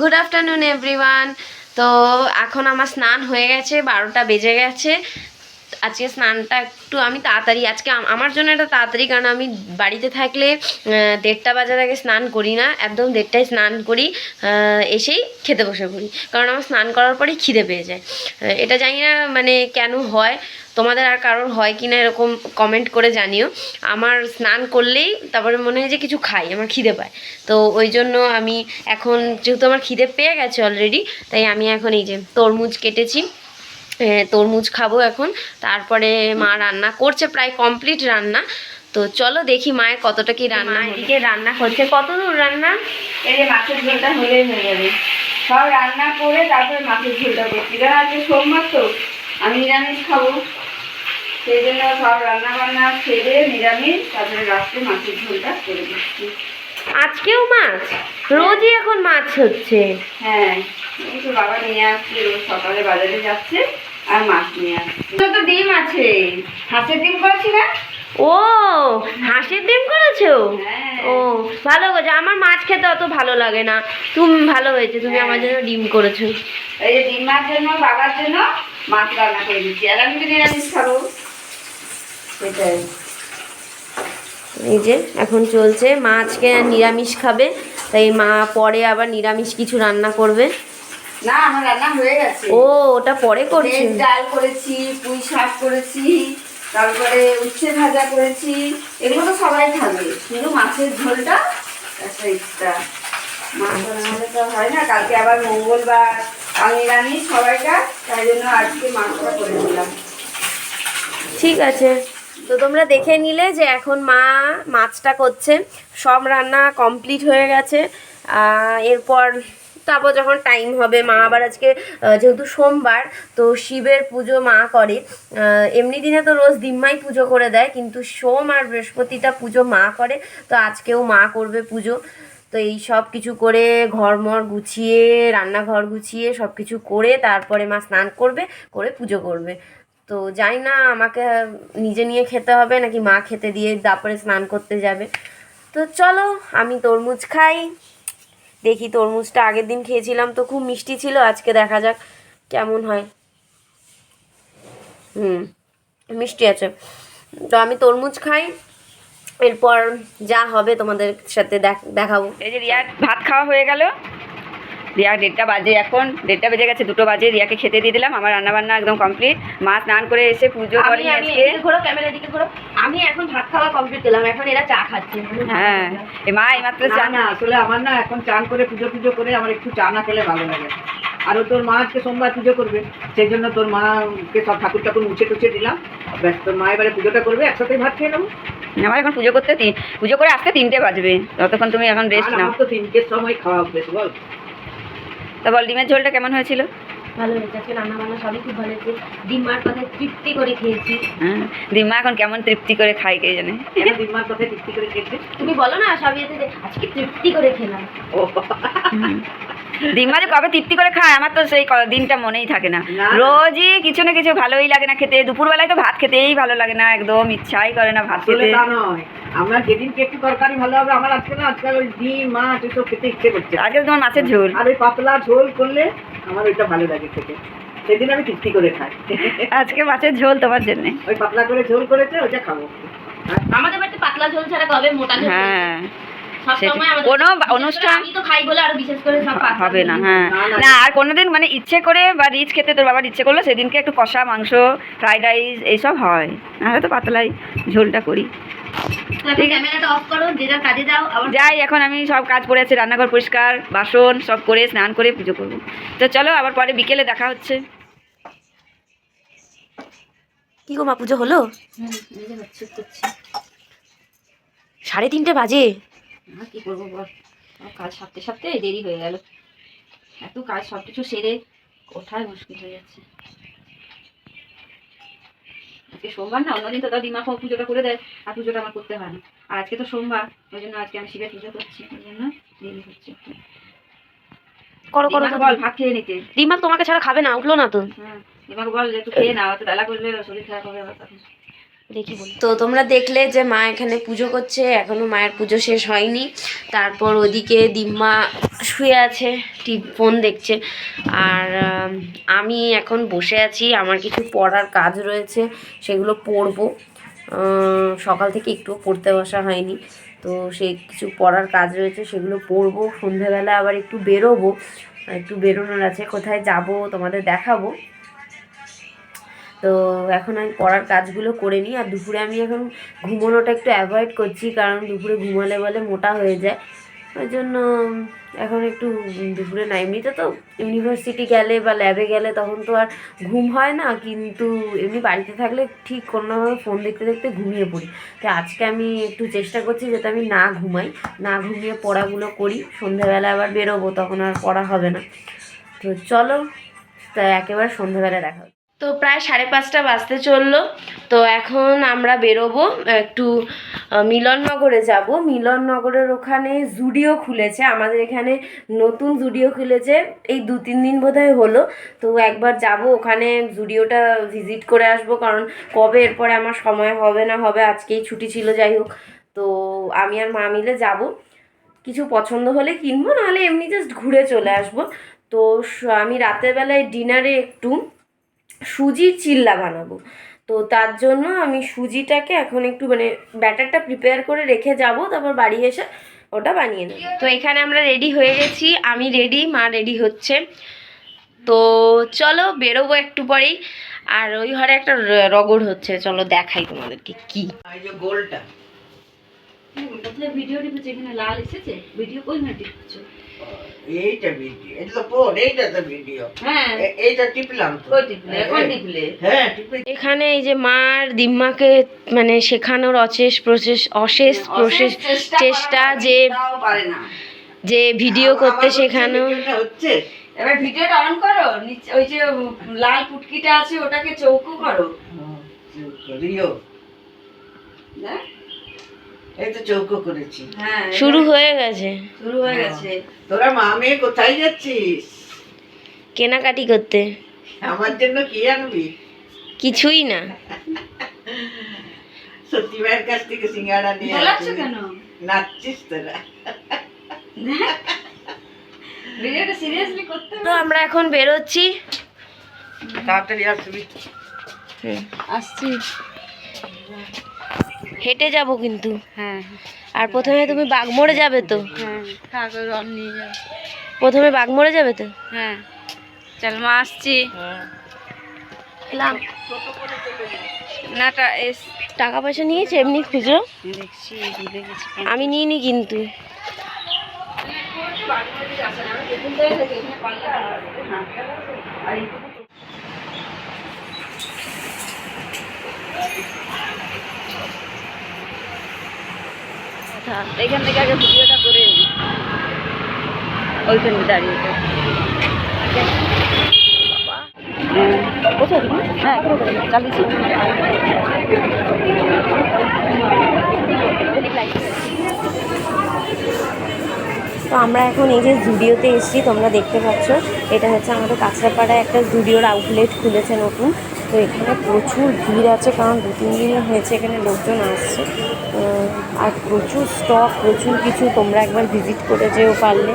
Good afternoon everyone তো এখন আমার স্নান হয়ে গেছে বারোটা বেজে গেছে। আজকে স্নানটা একটু আমি তাড়াতাড়ি, আজকে আমার জন্য এটা তাড়াতাড়ি, কারণ আমি বাড়িতে থাকলে দেড়টা বাজার আগে স্নান করি না, একদম দেড়টায় স্নান করি এসেই খেতে বসে পড়ি। কারণ আমার স্নান করার পরেই খিদে পেয়ে যায়। এটা জানি না মানে কেন হয়, তোমাদের আর কারোর হয় কি না এরকম কমেন্ট করে জানিও। আমার স্নান করলেই তারপরে মনে হয় যে কিছু খাই, আমার খিদে পায়। তো ওই জন্য আমি এখন, যেহেতু আমার খিদে পেয়ে গেছে অলরেডি তাই আমি এখন এই যে তরমুজ কেটেছি। তরমুজ খাব এখন। তারপরে মা রান্না করছে প্রায় কমপ্লিট রান্না। তো চলো দেখি মায়ের কতটা কি রান্না এদিকে রান্না করছে। কত দূর রান্না? এই মাছের ঝোলটা হলেই হয়ে যাবে। সব রান্না করে তারপরে মাছের ঝোলটা করছি। কারণ আজকে সোমবার তো আমি নিরামিষ খাব। সেই জন্য সব রান্না বান্না সেরে নিরামিষ তারপরে রাত্রে মাছের ঝোলটা করে দিচ্ছি। আজকেও মাছ? রোজই এখন মাছ হচ্ছে। হ্যাঁ বাবা নিয়ে আসছে রোজ সকালে বাজারে যাচ্ছে। আর মাছ নিয়ে আসছে তো ডিম আছে। হাঁসের ডিম করেছি না? ও হাঁসের ডিম করেছ? হ্যাঁ। ও ভালো করেছ। আমার মাছ খেতে অত ভালো লাগে না। তুমি ভালো হয়েছে তুমি হ্যাঁ। আমার জন্য ডিম করেছ। এই যে ডিম মাছ জন্য বাবার জন্য মাছ রান্না করে দিচ্ছি। আর আমি নিরামিষ খাব। সেটাই। এই যে এখন চলছে। মা আজকে নিরামিষ খাবে। তাই মা পরে আবার নিরামিষ কিছু রান্না করবে। না আমার রান্না হয়ে গেছে। ও ওটা পরে করছে। ডাল করেছি পুঁই শাক করেছি তারপরে উচ্ছে ভাজা করেছি এগুলো তো সবাই খাবে কিন্তু মাছের ঝোলটা একটা ইচ্ছা মাছ তো হয় না কালকে আবার মঙ্গলবার আমি সবাইটা তাই জন্য আজকে মাছটা করে দিলাম ঠিক আছে। তো তোমরা দেখে নিলে যে এখন মা মাছটা করছে। সব রান্না কমপ্লিট হয়ে গেছে। এরপর তারপর যখন টাইম হবে, মা আবার আজকে যেহেতু সোমবার, তো শিবের পুজো মা করে। এমনি দিনে তো রোজ দিম্মাই পুজো করে দেয়, কিন্তু সোম আর বৃহস্পতিটা পুজো মা করে, তো আজকেও মা করবে পুজো। তো এই সব কিছু করে ঘরমর গুছিয়ে, রান্নাঘর গুছিয়ে সব কিছু করে, তারপরে মা স্নান করবে, করে পুজো করবে। তো জানি না, আমাকে নিজে নিয়ে খেতে হবে, নাকি মা খেতে দিয়ে তারপরে স্নান করতে যাবে। তো চলো, আমি তরমুজ খাই। দেখি তরমুজটা আগের দিন খেয়েছিলাম তো খুব মিষ্টি ছিল, আজকে দেখা যাক কেমন হয়। হুম, মিষ্টি আছে। তো আমি তরমুজ খাই, এরপর যা হবে তোমাদের সাথে দেখ- দেখাবো। এই যে রিয়ার ভাত খাওয়া হয়ে গেল। রিয়া দেড়টা বাজে এখন দেড়টা বেজে গেছে দুটো বাজে রিয়াকে খেতে দিয়ে দিলাম আমার রান্না বান্না একদম কমপ্লিট মা স্নান করে এসে পুজো আমি আজকে। ঘোরো ক্যামেরা দিকে ঘোরো। আমি এখন ভাত খাওয়া কমপ্লিট করলাম এখন এরা চা খাচ্ছে। হ্যাঁ এই মা এইমাত্র চান না আসলে আমার না এখন চান করে পুজো পুজো করে আমার একটু চা না খেলে ভালো লাগে। আরও তোর মা আজকে সোমবার পুজো করবে সেই জন্য তোর মাকে সব ঠাকুর ঠাকুর মুছে টুছে দিলাম। ব্যাস তোর মা এবারে পুজোটা করবে একসাথেই ভাত খেয়ে নেব। আমার এখন পুজো করতে পুজো করে আসতে তিনটে বাজবে। ততক্ষণ তুমি এখন রেস্ট নাও। তো তিনটের সময় খাওয়া অভ্যেস বল। তা বল ডিমের ঝোলটা কেমন হয়েছিল? ভালো হয়েছে আজকে রান্না বান্না সবই খুব ভালো হয়েছে। ডিমার কথা তৃপ্তি করে খেয়েছি। হ্যাঁ ডিমা এখন কেমন তৃপ্তি করে খাই কে জানে? ডিমার কথা তৃপ্তি করে খেয়েছে? তুমি বলো না সবই আজকে তৃপ্তি করে খেলাম। ও যে কবে তৃপ্তি করে খায় আমার তো সেই দিনটা মনেই থাকে না। রোজই কিছু না কিছু ভালোই লাগে না খেতে দুপুরবেলায় তো ভাত খেতেই ভালো লাগে না একদম ইচ্ছাই করে না ভাত খেতে। যেদিনকে একটু তরকারি ভালো হবে আমার আজকে না আজকাল ওই ডিম মাছ এসব খেতে ইচ্ছে করছে আজকে তোমার মাছের ঝোল। আর ওই পাতলা ঝোল করলে আমার ওইটা ভালো লাগে খেতে। সেদিন আমি তৃপ্তি করে খাই। আজকে মাছের ঝোল তোমার জন্য। ওই পাতলা করে ঝোল করেছে ওইটা খাব। আমাদের বাড়িতে পাতলা ঝোল ছাড়া কবে মোটা ঝোল হ্যাঁ। সব সেটা- সময় আমাদের কোনো অনুষ্ঠান- আমি তো খাই বলে আর বিশেষ করে সব পাতলা হবে না হ্যাঁ। না, আর কোনোদিন মানে ইচ্ছে করে বা রিচ খেতে তোর বাবার ইচ্ছে করল সেদিনকে একটু কষা মাংস ফ্রাইড রাইস এইসব হয়। নাহলে তো পাতলাই ঝোলটা করি। যাই এখন আমি সব কাজ পড়ে আছে রান্নাঘর পরিষ্কার বাসন সব করে স্নান করে পুজো করব। তো চলো আবার পরে বিকেলে দেখা হচ্ছে। কি গো মা পুজো হলো? সাড়ে তিনটে বাজে। কি করব বল? সব কাজ সারতে সারতে দেরি হয়ে গেল। এত কাজ সব কিছু সেরে ওঠাই মুশকিল হয়ে যাচ্ছে? আজকে সোমবার না অন্যদিন তো তার দিমা পুজোটা করে দেয় আর পুজোটা আমার করতে হয় না। আর আজকে তো সোমবার ওই জন্য আজকে আমি শিবের পুজো করছি ওই জন্য দেরি হচ্ছে। করো করো বল ভাত খেয়ে নিতে। রিমা তোমাকে ছাড়া খাবে না উঠল না তো। হ্যাঁ দিমাকে বল যে একটু খেয়ে নাও তো বেলা করলে শরীর খারাপ হবে আবার তো তোমরা দেখলে যে মা এখানে পুজো করছে, এখনও মায়ের পুজো শেষ হয়নি। তারপর ওদিকে দিম্মা শুয়ে আছে ফোন দেখছে। আর, আমি এখন বসে আছি, আমার কিছু পড়ার কাজ রয়েছে, সেগুলো পড়ব। সকাল থেকে একটু পড়তে বসা হয়নি। তো সেই কিছু পড়ার কাজ রয়েছে, সেগুলো পড়ব। সন্ধেবেলা আবার একটু বেরোবো। একটু বেরোনোর আছে, কোথায় যাব, তোমাদের দেখাবো। তো এখন আমি পড়ার কাজগুলো করে নিই আর দুপুরে আমি এখন ঘুমোনোটা একটু অ্যাভয়েড করছি কারণ দুপুরে ঘুমালে বলে মোটা হয়ে যায়। ওই জন্য এখন একটু দুপুরে না, এমনিতে তো ইউনিভার্সিটি গেলে বা ল্যাবে গেলে তখন তো আর ঘুম হয় না, কিন্তু এমনি বাড়িতে থাকলে ঠিক কোনোভাবে ফোন দেখতে দেখতে ঘুমিয়ে পড়ি। তো আজকে আমি একটু চেষ্টা করছি যাতে আমি না ঘুমাই, না ঘুমিয়ে পড়াগুলো করি, সন্ধ্যাবেলা আবার বেরোবো, তখন আর পড়া হবে না। তো চলো, তা একেবারে সন্ধ্যাবেলা দেখা। তো প্রায় সাড়ে পাঁচটা বাজতে চলল। তো এখন আমরা বেরোবো, একটু মিলননগরে যাব। মিলননগরের ওখানে জুডিও খুলেছে। আমাদের এখানে নতুন জুডিও খুলেছে। এই দু তিন দিন বোধহয় হলো। তো একবার যাব ওখানে, জুডিওটা ভিজিট করে আসব। কারণ কবে এরপরে আমার সময় হবে না হবে, আজকেই ছুটি ছিল, যাই হোক। তো আমি আর মা মিলে যাব। কিছু পছন্দ হলে কিনবো, নাহলে এমনি জাস্ট ঘুরে চলে আসব। তো আমি রাতের বেলায় ডিনারে একটু সুজির চিল্লা বানাবো। তো তার জন্য আমি সুজিটাকে এখন একটু মানে ব্যাটারটা প্রিপেয়ার করে রেখে যাব তারপর বাড়ি এসে ওটা বানিয়ে নেব। তো এখানে আমরা রেডি হয়ে গেছি আমি রেডি মা রেডি হচ্ছে। তো চলো বেরোবো একটু পরেই। আর ওই ঘরে একটা র- রগড় হচ্ছে চলো দেখাই তোমাদেরকে কি। গোলটা। ভিডিও লাল এসেছে? ভিডিও কই না এইটা ভিডিও এটা তো ফোন এইটা তো ভিডিও হ্যাঁ। এইটা টিপলাম তো। কই টিপলে এখন টিপলে। হ্যাঁ এখানে এই যে মার দিম্মাকে মানে শেখানোর অশেষ প্রসেস অশেষ প্রসেস চেষ্টা যে পারে না। যে ভিডিও করতে শেখানো। হচ্ছে। এবার ভিডিওটা অন করো নিচে ওই যে লাল পুটকিটা আছে ওটাকে চৌকো করো। দেখ। এই তো চৌকো করেছি। হ্যাঁ শুরু হয়ে গেছে। শুরু হয়ে গেছে। তোরা মা মেয়ে কোথায় যাচ্ছিস? কেনাকাটি করতে। আমার জন্য কি আনবি? কিছুই না। সত্যি মায়ের কাছ থেকে সিঙ্গাড়া নিয়ে আসবি। কেন? নাচছিস তোরা। ভিডিওটা সিরিয়াসলি করতে তো আমরা এখন বেরোচ্ছি। তাড়াতাড়ি আসবি। হুম, আসছি। হেঁটে যাব কিন্তু। হ্যাঁ। আর প্রথমে তুমি বাগমোড়ে যাবে তো? হ্যাঁ ঠাকুর রন নিয়ে যাও প্রথমে বাগমোড়ে যাবে তো? হ্যাঁ। চল মা আসছি। এস। টাকা পয়সা নিয়েছে এমনি খুচরো দেখছি ভুলে গেছি আমি নিইনি কিন্তু এখান থেকে আগে ভিডিওটা করে ওইখানে দাঁড়িয়ে। হ্যাঁ চালিয়েছি। তো আমরা এখন এই যে জুডিওতে এসেছি, তোমরা দেখতে পাচ্ছ, এটা হচ্ছে আমাদের কাঁচরাপাড়ায় একটা জুডিওর আউটলেট খুলেছে নতুন। তো এখানে প্রচুর ভিড় আছে কারণ দু তিন দিনই হয়েছে এখানে লোকজন আসছে। আর প্রচুর স্টক প্রচুর কিছু তোমরা একবার ভিজিট করে যেও পারলে।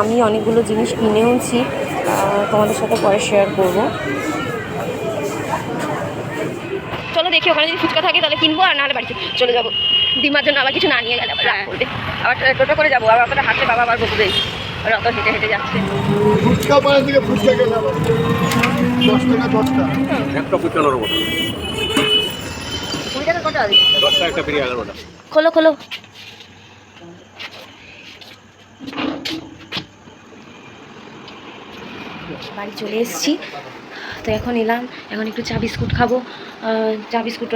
আমি অনেকগুলো জিনিস কিনেওছি তোমাদের সাথে পরে শেয়ার করব। চলো দেখি ওখানে যদি ফুচকা থাকে তাহলে কিনবো আর নাহলে বাড়িতে চলে যাব। ডিমার জন্য আবার কিছু না নিয়ে গেলে আবার রাগ করবে। আবার টোটো করে যাব আবার হাঁটলে বাবা আবার বকবে। আর হেঁটে হেঁটে যাচ্ছে। ফুচকা পাড়া থেকে ফুচকা খেলে দশ টাকা দশটা একটা পঁচানোর মতো। কুড়ি টাকা কটা দশ একটা বেরিয়ে এগারোটা খোলো খোলো। বাড়ি চলে এসেছি। তো এখন এলাম, এখন একটু চা বিস্কুট খাব। চা বিস্কুট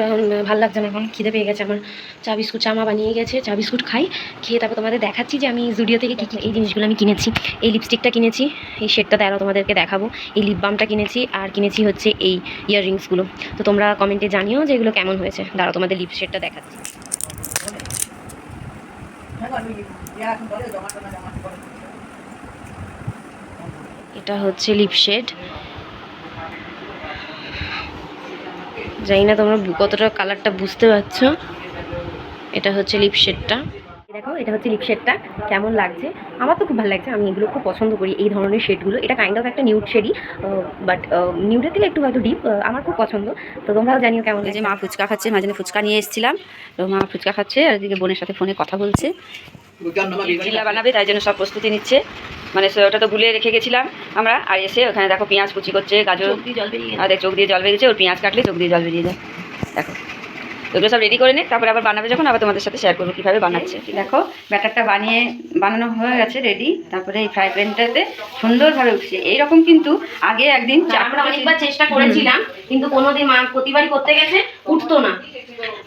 ভালো লাগছে না, এখন খিদে পেয়ে গেছে আমার। চা বিস্কুট, চা মা বানিয়ে গেছে, চা বিস্কুট খাই, খেয়ে তারপর তোমাদের দেখাচ্ছি যে আমি জুডিও থেকে কী কী এই জিনিসগুলো আমি কিনেছি। এই লিপস্টিকটা কিনেছি, এই শেডটাতে আরও তোমাদেরকে দেখাবো। এই লিপ বামটা কিনেছি, আর কিনেছি হচ্ছে এই ইয়াররিংসগুলো তো তোমরা কমেন্টে জানিও যে এগুলো কেমন হয়েছে। দাঁড়াও, তোমাদের লিপ শেডটা দেখাচ্ছি। এটা হচ্ছে লিপ জানি না তোমরা বু- কতটা কালারটা বুঝতে পারছ। এটা হচ্ছে লিপ শেডটা দেখো এটা হচ্ছে লিপ শেডটা কেমন লাগছে? আমার তো খুব ভালো লাগছে। আমি এগুলো খুব পছন্দ করি এই ধরনের শেডগুলো এটা কাইন্ড অফ একটা নিউড শেডই বাট নিউডের থেকে একটু হয়তো ডিপ আমার খুব পছন্দ। তো তোমরাও জানিও কেমন এই যে লাগছে। মা ফুচকা খাচ্ছে মাঝে মাঝে ফুচকা নিয়ে এসেছিলাম। তো মা ফুচকা খাচ্ছে আর এদিকে বোনের সাথে ফোনে কথা বলছে। চিল্লা বানাবে তাই জন্য সব প্রস্তুতি নিচ্ছে। মানে ওটা তো গুলে রেখে গেছিলাম আমরা আর এসে ওখানে দেখো পেঁয়াজ কুচি করছে গাজর। দেখ চোখ দিয়ে জল বেরিয়েছে ওর পেঁয়াজ কাটলে চোখ দিয়ে জল বেরিয়ে যায়। দেখো। ওগুলো সব রেডি করে নে তারপরে আবার বানাবে যখন আবার তোমাদের সাথে শেয়ার করব কীভাবে বানাচ্ছে। দেখো ব্যাটারটা বানিয়ে বানানো হয়ে গেছে রেডি তারপরে এই ফ্রাই প্যানটাতে সুন্দরভাবে উঠছে। এইরকম কিন্তু আগে একদিন চা আমরা অনেকবার চেষ্টা করেছিলাম কিন্তু কোনোদিন মা প্রতিবারই করতে গেছে। উঠতো না।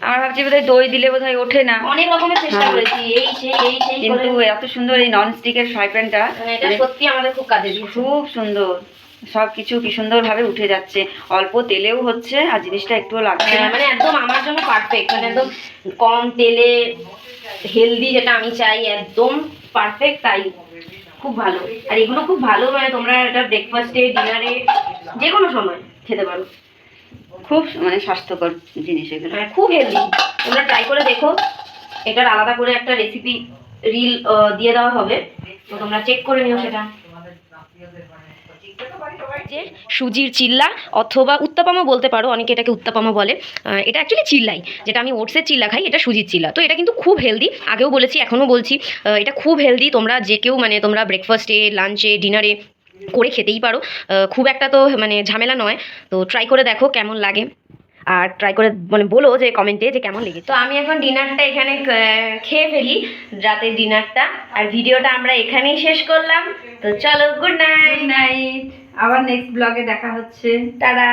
আমার ভাবছি বোধহয় দই দিলে বোধহয় ওঠে না। অনেক রকমের চেষ্টা হ্যাঁ। করেছি এই সেই এই সেই কিন্তু এত সুন্দর এই নন স্টিকের ফ্রাই প্যানটা মানে এটা সত্যি আমাদের খুব কাজে খুব সুন্দর। সব কিছু কি সুন্দরভাবে উঠে যাচ্ছে। অল্প তেলেও হচ্ছে আর জিনিসটা একটুও লাগছে হ্যাঁ, না। মানে একদম আমার জন্য পারফেক্ট মানে একদম কম তেলে হেলদি যেটা আমি চাই একদম পারফেক্ট তাই খুব ভালো। আর এগুলো খুব ভালো মানে তোমরা এটা ব্রেকফাস্টে ডিনারে যে কোনো সময় খেতে পারো। খুব মানে স্বাস্থ্যকর জিনিস এগুলো। মানে খুব হেলদি তোমরা ট্রাই করে দেখো। এটার আলাদা করে একটা রেসিপি রিল দিয়ে দেওয়া হবে। তো তোমরা চেক করে নিও সেটা। যে সুজির চিল্লা অথবা উত্তাপামা বলতে পারো, অনেকে এটাকে উত্তাপামা বলে। এটা অ্যাকচুয়ালি চিল্লাই, যেটা আমি ওটসের চিল্লা খাই, এটা সুজির চিল্লা। তো এটা কিন্তু খুব হেলদি আগেও বলেছি, এখনও বলছি এটা খুব হেলদি তোমরা যে কেউ মানে তোমরা ব্রেকফাস্টে লাঞ্চে ডিনারে করে খেতেই পারো। খুব একটা তো মানে ঝামেলা নয়। তো ট্রাই করে দেখো কেমন লাগে। আর ট্রাই করে মানে বলো যে কমেন্টে যে কেমন লেগেছে। তো আমি এখন ডিনারটা এখানে খেয়ে ফেলি রাতের ডিনারটা আর ভিডিওটা আমরা এখানেই শেষ করলাম। তো চলো গুড নাইট নাইট আবার নেক্সট ব্লগে দেখা হচ্ছে। টাটা